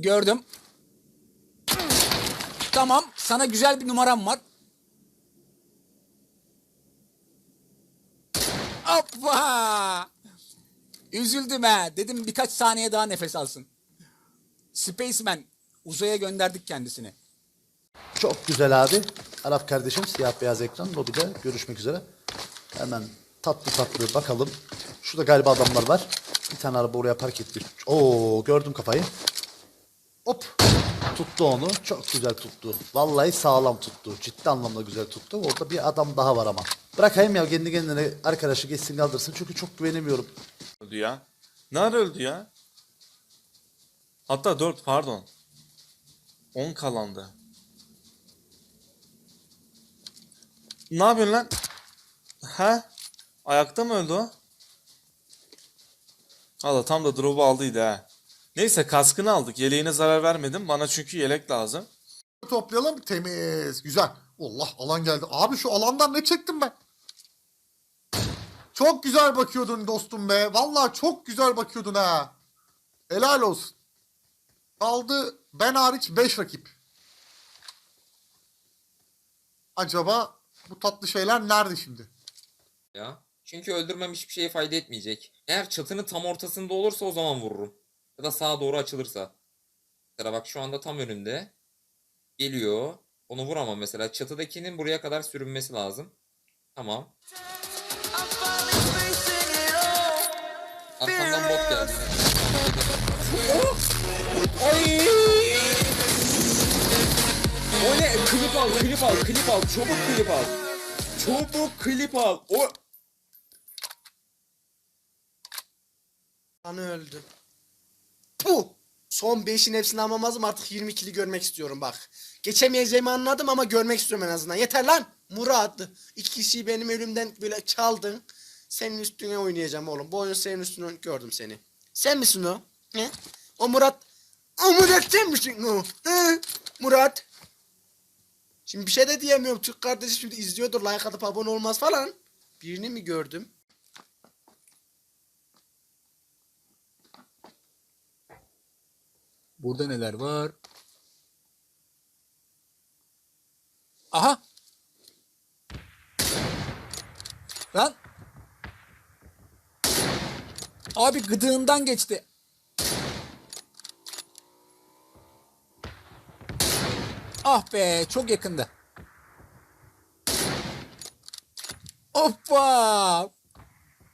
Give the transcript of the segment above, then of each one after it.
Gördüm. Tamam. Sana güzel bir numaram var. Hoppa! Üzüldüm ha. Dedim birkaç saniye daha nefes alsın. Spaceman. Uzaya gönderdik kendisini. Çok güzel abi. Arap kardeşim siyah beyaz ekran lobide görüşmek üzere. Hemen tatlı tatlı bakalım. Şurada galiba adamlar var. Bir tane araba oraya park etti. Oo gördüm kafayı. Hop. Tuttu onu. Çok güzel tuttu. Vallahi sağlam tuttu. Ciddi anlamda güzel tuttu. Orada bir adam daha var ama. Bırakayım ya kendi kendine arkadaşı geçsin kaldırsın. Çünkü çok güvenemiyorum. öldü ya. Nerede öldü ya? Hatta 4 pardon. 10 kalandı. Ne yapıyorsun lan? He? Ayakta mı öldü o? Valla tam da drop'u aldıydı ha. Neyse kaskını aldık. Yeleğine zarar vermedim. Bana çünkü yelek lazım. toplayalım. Temiz. Güzel. Allah alan geldi. Abi şu alandan ne çektim ben? Çok güzel bakıyordun dostum be. Vallahi çok güzel bakıyordun ha. Helal olsun. Kaldı ben hariç 5 rakip. Acaba bu tatlı şeyler nerede şimdi? ya. Çünkü öldürmem hiçbir şeye fayda etmeyecek. Eğer çatının tam ortasında olursa o zaman vururum. Ya da sağa doğru açılırsa. Mesela bak şu anda tam önünde. Geliyor. Onu vuramam mesela. Çatıdakinin buraya kadar sürünmesi lazım. Tamam. Arkamdan bot geldi. Ay! O ne? Klip al, klip al, klip al. Çabuk klip al. Çabuk klip al. O Anı öldü. Bu. Son 5'in hepsini almam lazım artık 22'li görmek istiyorum bak. Geçemeyeceğimi anladım ama görmek istiyorum en azından. Yeter lan. Murat. İki kişiyi benim ölümden böyle çaldın. Senin üstüne oynayacağım oğlum. Bu oyun senin üstüne gördüm seni. Sen misin o? He? O Murat. O Murat sen misin o? He? Murat. Şimdi bir şey de diyemiyorum. Türk kardeşi şimdi izliyordur. Like atıp abone olmaz falan. Birini mi gördüm? Burada neler var? Aha! Lan! Abi gıdığından geçti. Ah be çok yakında. Hoppa!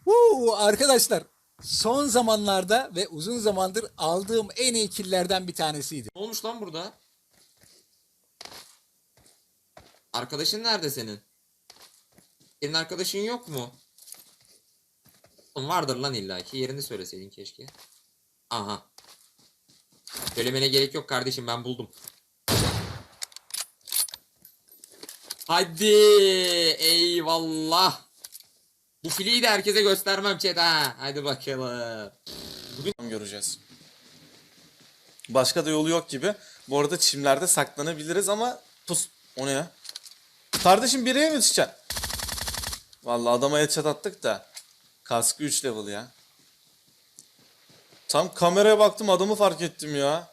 Woo, arkadaşlar son zamanlarda ve uzun zamandır aldığım en iyi killerden bir tanesiydi. Ne olmuş lan burada? Arkadaşın nerede senin? Senin arkadaşın yok mu? Vardır lan illaki. Yerini söyleseydin keşke. Aha. Söylemene gerek yok kardeşim ben buldum. Hadi eyvallah. Bu filiyi de herkese göstermem chat ha. Hadi bakalım. Bugün göreceğiz. Başka da yolu yok gibi. Bu arada çimlerde saklanabiliriz ama pus. O ne ya? Kardeşim biriye mi düşeceksin? Vallahi adama headshot attık da. Kaskı 3 level ya. Tam kameraya baktım adamı fark ettim ya.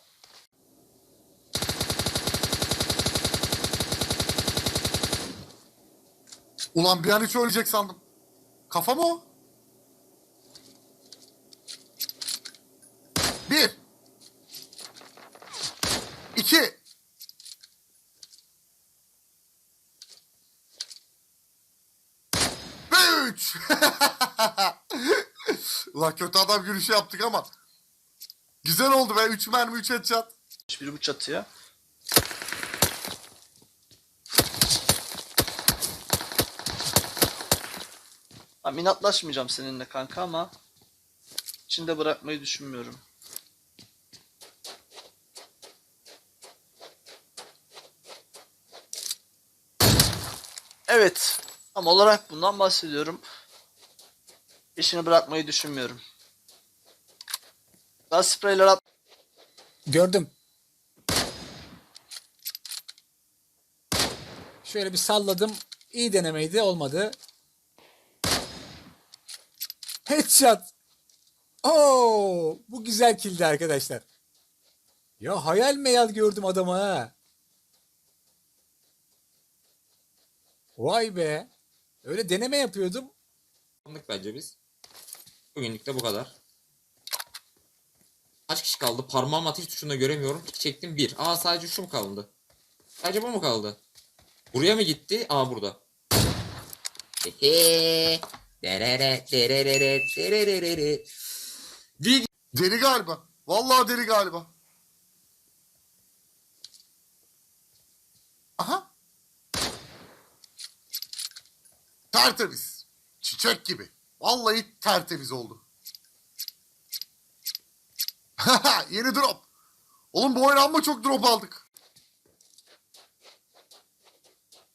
Ulan bir an hiç ölecek sandım. Kafa mı o? Bir. İki. Üç. Ulan kötü adam gülüşü yaptık ama. Güzel oldu be. Üç mermi üç headshot. Biri bu çatıya. Ben inatlaşmayacağım seninle kanka ama içinde bırakmayı düşünmüyorum. Evet. Tam olarak bundan bahsediyorum. İşini bırakmayı düşünmüyorum. Gaz spreyler at Gördüm. Şöyle bir salladım. İyi denemeydi. Olmadı. Headshot. Oo, bu güzel kildi arkadaşlar. Ya hayal meyal gördüm adamı ha. Vay be. Öyle deneme yapıyordum. Anladık bence biz. Bugünlük de bu kadar. Kaç kişi kaldı? Parmağım ateş tuşunda göremiyorum. Tik çektim bir. Aa sadece şu mu kaldı? Sadece bu mu kaldı? Buraya mı gitti? Aa burada. Hehe. Derere, dererere, dererere. Video Deli galiba. Vallahi deli galiba. Aha. Tertemiz. Çiçek gibi. Vallahi tertemiz oldu. Yeni drop. Oğlum bu oyun amma çok drop aldık.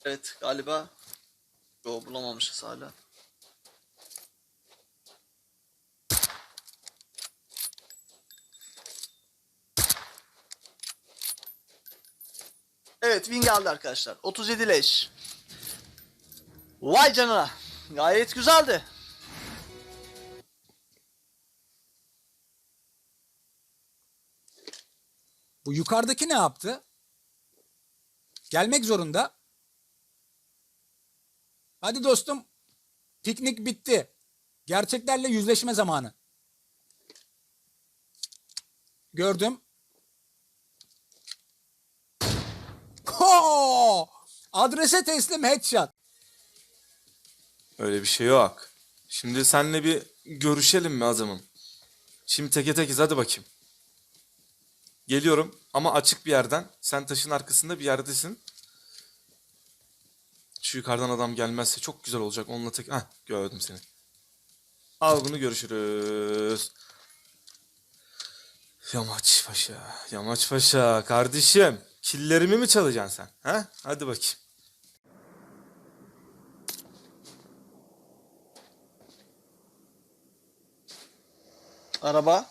Evet galiba. Yo bulamamışız hala. Evet win geldi arkadaşlar. 37 leş. Vay canına. Gayet güzeldi. Bu yukarıdaki ne yaptı? Gelmek zorunda. Hadi dostum. Piknik bitti. Gerçeklerle yüzleşme zamanı. Gördüm. Adrese teslim headshot. Öyle bir şey yok. Şimdi seninle bir görüşelim mi adamım? Şimdi teke tekiz hadi bakayım. Geliyorum ama açık bir yerden. Sen taşın arkasında bir yerdesin. Şu yukarıdan adam gelmezse çok güzel olacak. Onunla tek... Heh gördüm seni. Al bunu görüşürüz. Yamaç Paşa, Yamaç Paşa kardeşim. Killerimi mi çalacaksın sen? Ha? Hadi bakayım. Araba.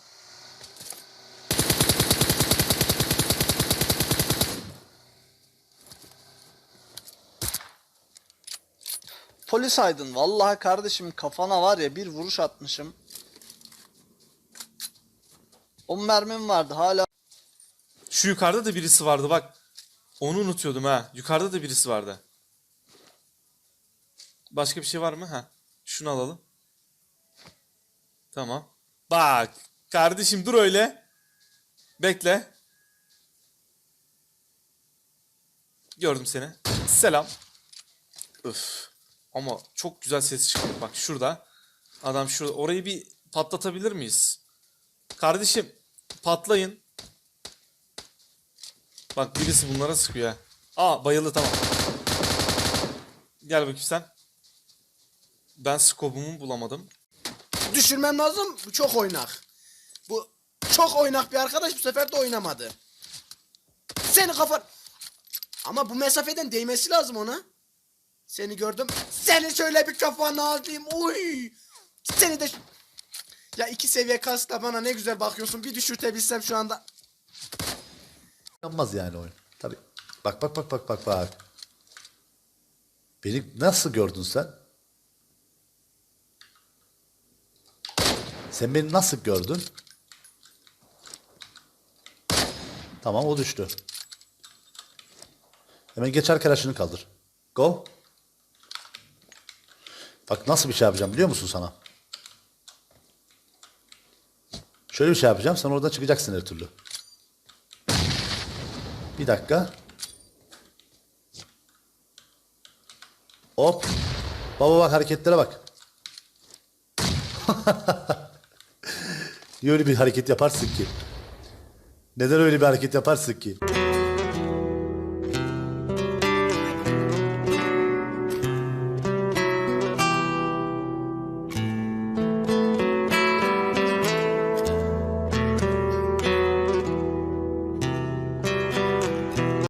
Polis aydın. Vallahi kardeşim kafana var ya bir vuruş atmışım. 10 mermim vardı hala. Şu yukarıda da birisi vardı bak. Onu unutuyordum ha. Yukarıda da birisi vardı. Başka bir şey var mı? Ha. Şunu alalım. Tamam. Bak. Kardeşim dur öyle. Bekle. Gördüm seni. Selam. Öf. Ama çok güzel ses çıkıyor. Bak şurada. Adam şurada. Orayı bir patlatabilir miyiz? Kardeşim patlayın. Bak birisi bunlara sıkıyor ha. Aa bayıldı tamam. Gel bakayım sen. Ben skobumu bulamadım. Düşürmem lazım. Bu çok oynak. Bu çok oynak bir arkadaş bu sefer de oynamadı. Seni kafan... Ama bu mesafeden değmesi lazım ona. Seni gördüm. Seni şöyle bir kafana alayım. Uy. Seni de... Ya iki seviye kasla bana ne güzel bakıyorsun. Bir düşürtebilsem şu anda. Yanmaz yani oyun. Tabii. Bak bak bak bak bak bak. Beni nasıl gördün sen? Sen beni nasıl gördün? Tamam o düştü. Hemen geç arkadaşını kaldır. Go. Bak nasıl bir şey yapacağım biliyor musun sana? Şöyle bir şey yapacağım. Sen oradan çıkacaksın her türlü. Bir dakika. Hop. Baba bak hareketlere bak. Niye öyle bir hareket yaparsın ki? Neden öyle bir hareket yaparsın ki?